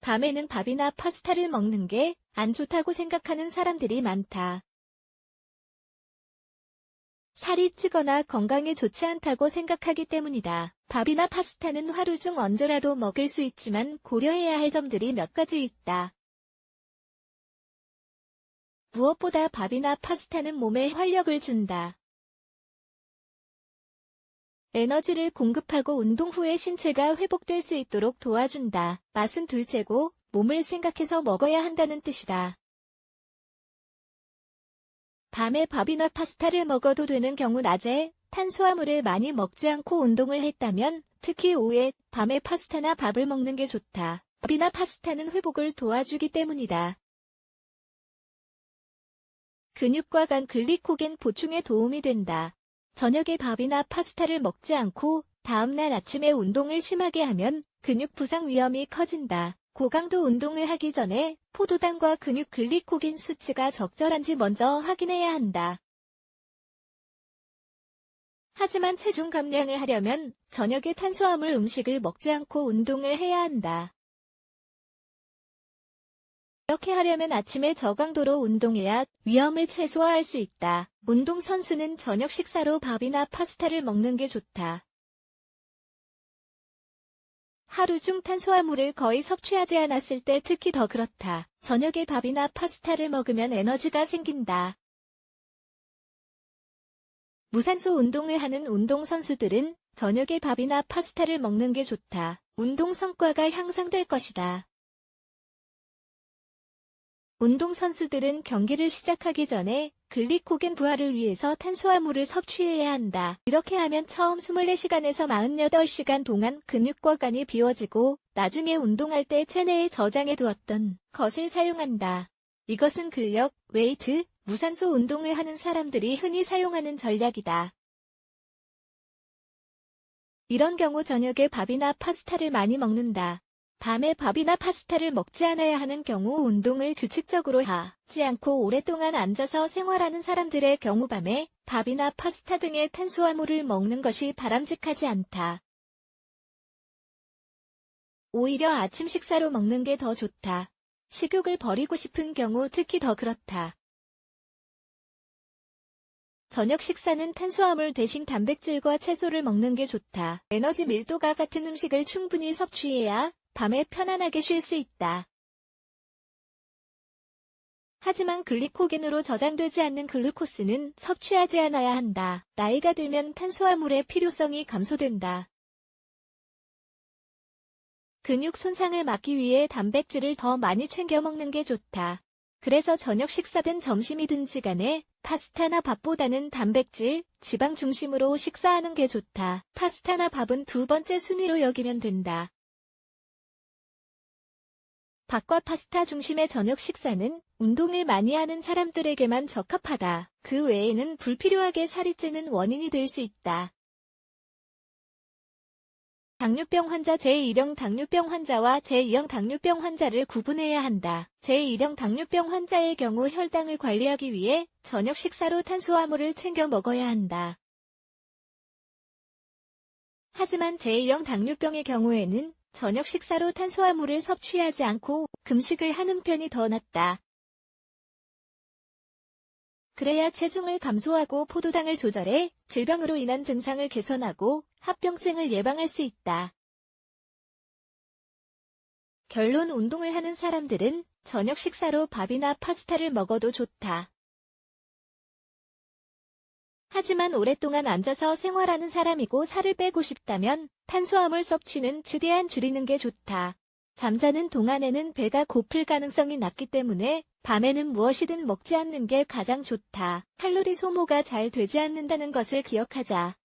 밤에는 밥이나 파스타를 먹는 게 안 좋다고 생각하는 사람들이 많다. 살이 찌거나 건강에 좋지 않다고 생각하기 때문이다. 밥이나 파스타는 하루 중 언제라도 먹을 수 있지만 고려해야 할 점들이 몇 가지 있다. 무엇보다 밥이나 파스타는 몸에 활력을 준다. 에너지를 공급하고 운동 후에 신체가 회복될 수 있도록 도와준다. 맛은 둘째고 몸을 생각해서 먹어야 한다는 뜻이다. 밤에 밥이나 파스타를 먹어도 되는 경우 낮에 탄수화물을 많이 먹지 않고 운동을 했다면 특히 오후에 밤에 파스타나 밥을 먹는 게 좋다. 밥이나 파스타는 회복을 도와주기 때문이다. 근육과 간 글리코겐 보충에 도움이 된다. 저녁에 밥이나 파스타를 먹지 않고 다음날 아침에 운동을 심하게 하면 근육 부상 위험이 커진다. 고강도 운동을 하기 전에 포도당과 근육 글리코겐 수치가 적절한지 먼저 확인해야 한다. 하지만 체중 감량을 하려면 저녁에 탄수화물 음식을 먹지 않고 운동을 해야 한다. 이렇게 하려면 아침에 저강도로 운동해야 위험을 최소화할 수 있다. 운동선수는 저녁 식사로 밥이나 파스타를 먹는 게 좋다. 하루 중 탄수화물을 거의 섭취하지 않았을 때 특히 더 그렇다. 저녁에 밥이나 파스타를 먹으면 에너지가 생긴다. 무산소 운동을 하는 운동선수들은 저녁에 밥이나 파스타를 먹는 게 좋다. 운동 성과가 향상될 것이다. 운동선수들은 경기를 시작하기 전에 글리코겐 부하를 위해서 탄수화물을 섭취해야 한다. 이렇게 하면 처음 24시간에서 48시간 동안 근육과 간이 비워지고 나중에 운동할 때 체내에 저장해 두었던 것을 사용한다. 이것은 근력, 웨이트, 무산소 운동을 하는 사람들이 흔히 사용하는 전략이다. 이런 경우 저녁에 밥이나 파스타를 많이 먹는다. 밤에 밥이나 파스타를 먹지 않아야 하는 경우 운동을 규칙적으로 하지 않고 오랫동안 앉아서 생활하는 사람들의 경우 밤에 밥이나 파스타 등의 탄수화물을 먹는 것이 바람직하지 않다. 오히려 아침 식사로 먹는 게 더 좋다. 식욕을 버리고 싶은 경우 특히 더 그렇다. 저녁 식사는 탄수화물 대신 단백질과 채소를 먹는 게 좋다. 에너지 밀도가 같은 음식을 충분히 섭취해야 밤에 편안하게 쉴 수 있다. 하지만 글리코겐으로 저장되지 않는 글루코스는 섭취하지 않아야 한다. 나이가 들면 탄수화물의 필요성이 감소된다. 근육 손상을 막기 위해 단백질을 더 많이 챙겨 먹는 게 좋다. 그래서 저녁 식사든 점심이든지 간에 파스타나 밥보다는 단백질, 지방 중심으로 식사하는 게 좋다. 파스타나 밥은 두 번째 순위로 여기면 된다. 밥과 파스타 중심의 저녁 식사는 운동을 많이 하는 사람들에게만 적합하다. 그 외에는 불필요하게 살이 찌는 원인이 될 수 있다. 당뇨병 환자 제1형 당뇨병 환자와 제2형 당뇨병 환자를 구분해야 한다. 제1형 당뇨병 환자의 경우 혈당을 관리하기 위해 저녁 식사로 탄수화물을 챙겨 먹어야 한다. 하지만 제2형 당뇨병의 경우에는 저녁 식사로 탄수화물을 섭취하지 않고 금식을 하는 편이 더 낫다. 그래야 체중을 감소하고 포도당을 조절해 질병으로 인한 증상을 개선하고 합병증을 예방할 수 있다. 결론 운동을 하는 사람들은 저녁 식사로 밥이나 파스타를 먹어도 좋다. 하지만 오랫동안 앉아서 생활하는 사람이고 살을 빼고 싶다면 탄수화물 섭취는 최대한 줄이는 게 좋다. 잠자는 동안에는 배가 고플 가능성이 낮기 때문에 밤에는 무엇이든 먹지 않는 게 가장 좋다. 칼로리 소모가 잘 되지 않는다는 것을 기억하자.